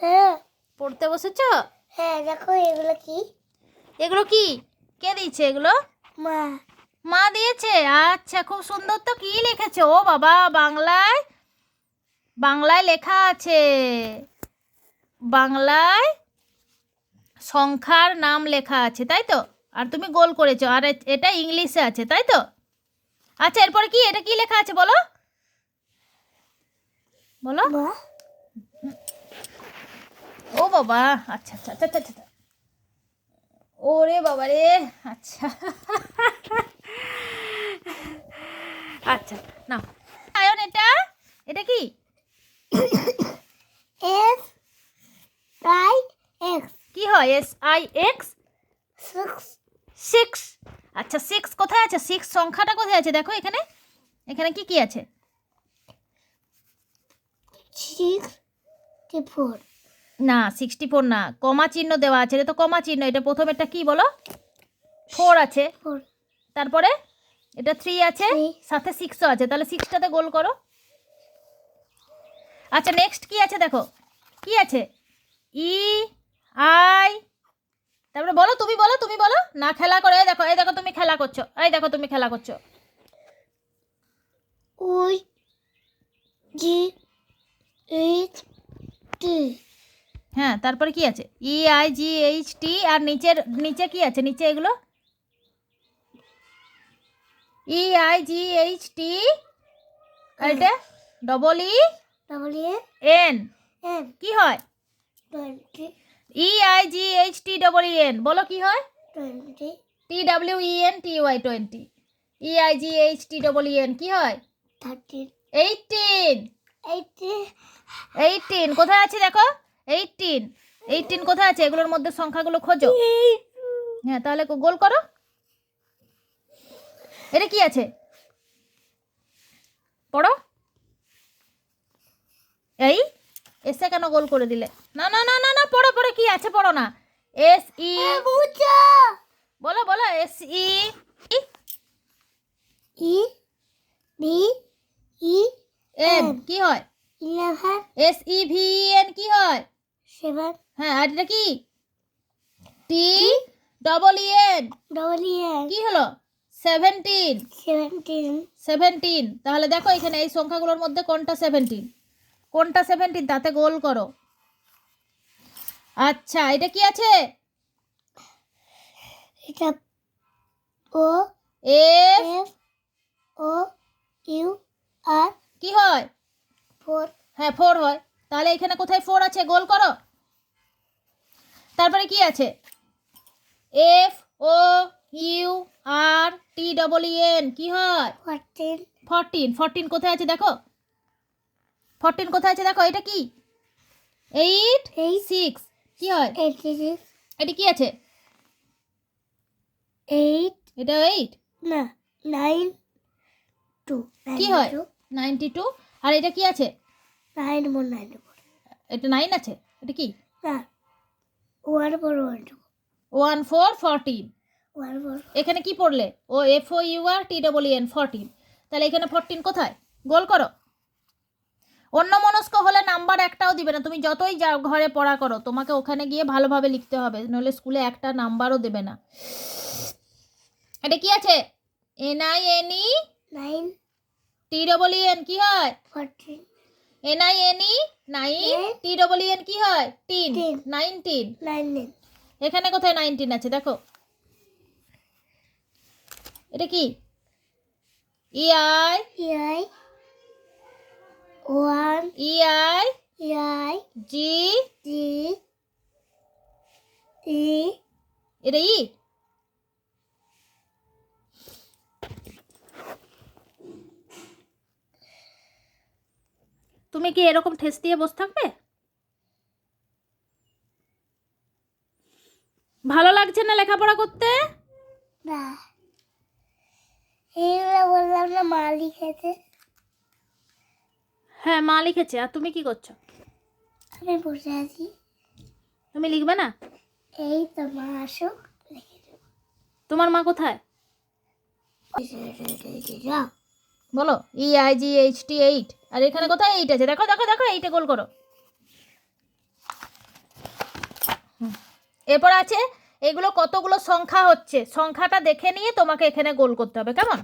হ্যাঁ। পড়তে বসেছ? হ্যাঁ দেখো এগুলো কি? এগুলো কি? কে দিয়েছে এগুলো? মা। মা দিয়েছে? আচ্ছা খুব সুন্দর তো কি লিখেছে? ও বাবা বাংলায় বাংলায় লেখা আছে। বাংলায় সংখ্যার নাম লেখা আছে তাই তো? আর তুমি গোল করেছ আর এটা ইংলিশে আছে তাই তো? আচ্ছা এরপরে কি? এটা কি লেখা আছে বলো? বলো? ও বাবা আচ্ছা আচ্ছা আচ্ছা আচ্ছা আচ্ছা। ওরে বাবা রে আচ্ছা। আচ্ছা না আয়ন এটা? এটা কি? S I X. কি হয়? S I X? Six. Six. আচ্ছা সিক্স কোথায় আছে? সিক্স সংখ্যাটা কোথায় আছে? দেখো এখানে। এখানে কি কি আছে? Six four. না সিক্সটি ফোর না কমা চিহ্ন দেওয়া আছে এটা তো কমা চিহ্ন এটা প্রথম প্রথমেরটা কি বলো? ফোর আছে। তারপরে? এটা থ্রি আছে সাথে সিক্সও আছে তাহলে সিক্সটাতে গোল করো। আচ্ছা নেক্সট কি আছে দেখো? কি আছে? ই আই তারপরে বলো তুমি বলো তুমি বলো। না খেলা করে এই দেখো এই দেখো তুমি খেলা করছ এই দেখো তুমি খেলা করছ। ওই জি এইচ টি। হ্যাঁ তারপরে কি আছে? ই আই জি এইচ টি আর নিচের নিচে কি আছে? নিচে এগুলো? ই আই জি এইচ টি আর এটা? Double E double E N N কি হয়? E I G H T double E N বলো কি হয়? T W E N T Y twenty E I G H T double E N কি হয়? Thirteen eighteen eighty eighteen কোথায় আছে দেখো? এইটিন এইটিন কোথায় আছে? এগুলোর মধ্যে সংখ্যাগুলো খোঁজো। হ্যাঁ তাহলে গোল করো। এটা কি আছে? পড়ো। এই? এসে কেন গোল করে দিলে? না না না না না পড়ো পড়ো কি আছে? পড়ো না। এস ই বলো বলো S E E B E N. কি হয়? এস ই ভি এন কি হয়? সেভেন হ্যাঁ আর এটা কি? T double E N double N কি হলো? সেভেন্টিন সেভেন্টিন সেভেন্টিন তাহলে দেখো এখানে এই সংখ্যাগুলোর মধ্যে কোনটা সেভেন্টিন কোনটা সেভেন্টিন তাতে গোল করো। আচ্ছা এটা কি আছে? এটা ও এফ ও ইউ আর কি হয়? ফোর হ্যাঁ ফোর হয়। তাহলে এখানে কোথায় ফোর আছে? গোল করো। তারপরে কি আছে? F O U R T double N কি হয়? ফোরটিন ফরটিন ফরটিন কোথায় আছে দেখো? ফরটিন কোথায় আছে দেখো? এটা কি? এইট সিক্স কি হয়? এটা কি আছে? এইট এটা এইট না নাইন টু কি হয়? নাইনটি টু আর এটা কি আছে? নাইন ফোর নাইন এটা নাইন আছে? এটা কি? না one four one two. One four fourteen. এখানে কি পড়লে? O F O U R T double N fourteen তাহলে এখানে ফরটিন কোথায়? গোল করো। অন্য মনস্ক হলে নাম্বার একটাও দিবে না। তুমি যতই যা ঘরে পড়া করো তোমাকে ওখানে গিয়ে ভালোভাবে লিখতে হবে। নইলে স্কুলে একটা নাম্বারও দেবে না। এটা কি আছে? N I N E nine T double N কি হয়? Fourteen. N I N E nine T double N কি হয়? তিন। নাইনটিন নাইন নাইন এখানে কোথায় নাইনটিন আছে? দেখো। এটা কি? E I one E I Y G G ই এটা ই তুমি কি এরকম ঠেস দিয়ে বসে থাকবে? ভালো লাগছে না লেখাপড়া করতে? না। এইগুলো বললাম না মা লিখেছে। হ্যাঁ মা লিখেছে। আর তুমি কি করছ? আমি বসে আছি। তুমি লিখবে না? এই তো মা আসুক তোমার মা কোথায়? বলো? E I G H T eight আর এখানে কোথায় এইট আছে? দেখো দেখো দেখো এইটে গোল করো। এরপর আছে, এগুলো কতগুলো সংখ্যা হচ্ছে? সংখ্যাটা দেখে নিয়ে তোমাকে এখানে গোল করতে হবে, কেমন?